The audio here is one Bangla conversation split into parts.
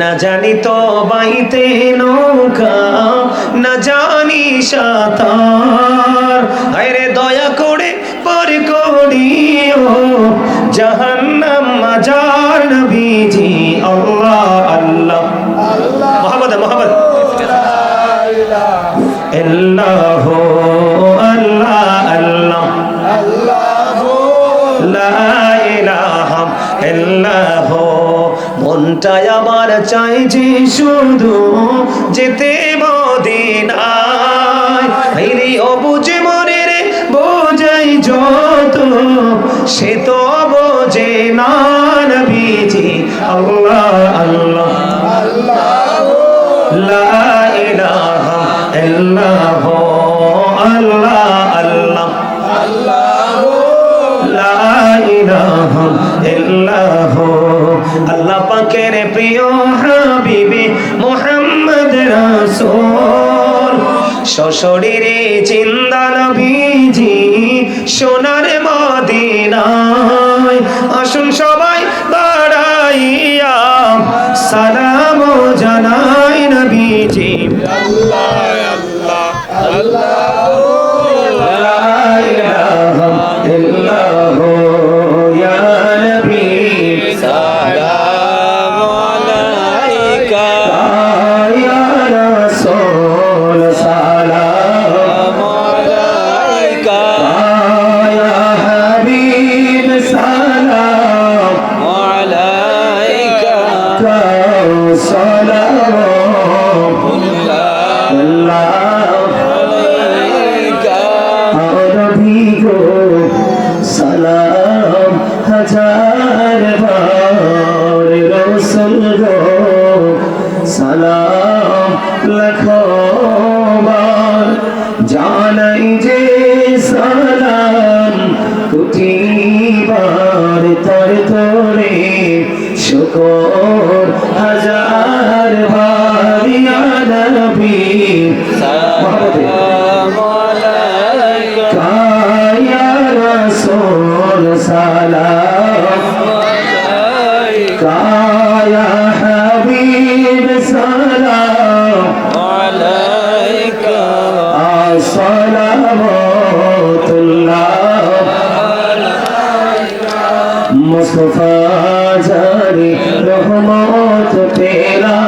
না জানি তো বাইতে নৌকা না জানি সাঁতার। আরে দয়া করে পর করিও জাহান্নাম মাজার। আল্লাহ আল্লাহ। আল্লাহ লা ইলাহা ইল্লাল্লাহ মনটাই আমার চাই যে শুধু যেতে মদিনায়। অবুঝে মনে রে বোঝাই যত সে তো বোঝে না নবীজি। আল্লাহ আল্লাহ। লা ইলাহা ইল্লাল্লাহ পাকের প্রিয় হাবিবি মোহাম্মদ রাসূল। শ্বশুরের চিন্তা নবীজি সোনার মদিনায়। আসুন সবাই দাঁড়াইয়া সালাম। সালাম লেখবার বার জানাই যে সালাম কোটি তার তর তোরে শুকর السلام عليك صلوات الله مصطفى جاری رحمت تیرا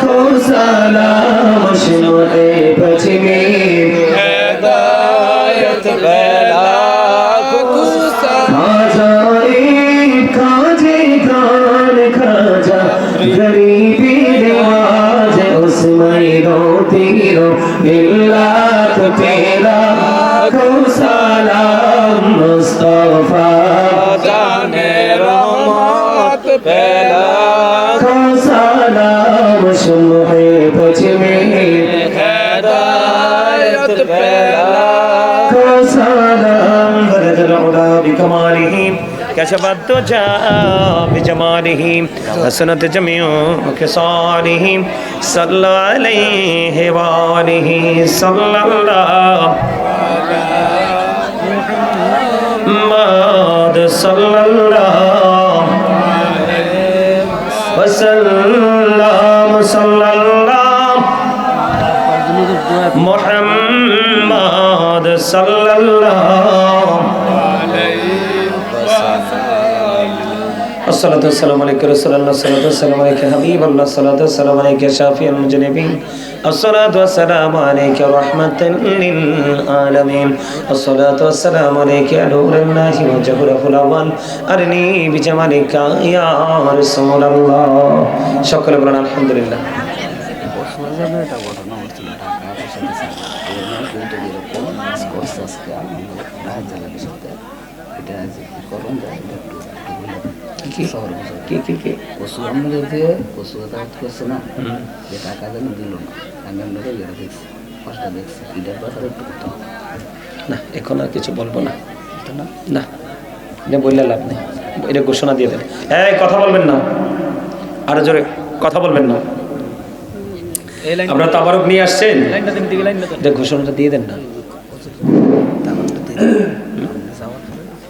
کو سلام شنو اے بچمی ہدایت بیلا মিল্লাত তেরা খো সালাম মুস্তাফা। জানে রহমত পেলা। খো সালাম সুমহে বুঝমে كشف الدجى بجماله حسنت جميع خصاله صلى عليه وآله صلى الله محمد صلى الله وسلم صلى الله محمد صلى الله الصلاة والسلام عليك رسول الله الصلاة والسلام عليك حبيب الله الصلاة والسلام عليك شافي المجنبين الصلاة والسلام عليك رحمة للعالمين الصلاة والسلام عليك يا نور الله وجهره الأول أرني بجمالك يا رسول الله شكرا لنا الحمد لله আমি দেখছি দেখছি। না এখন আর কিছু না। না না। লাভ নেই। এটা ঘোষণা দিয়ে দেন। এই কথা বলবেন না। আরও জোরে কথা বলবেন না। আপনার তাবারক নিয়ে আসছেন। ঘোষণাটা দিয়ে দেন না।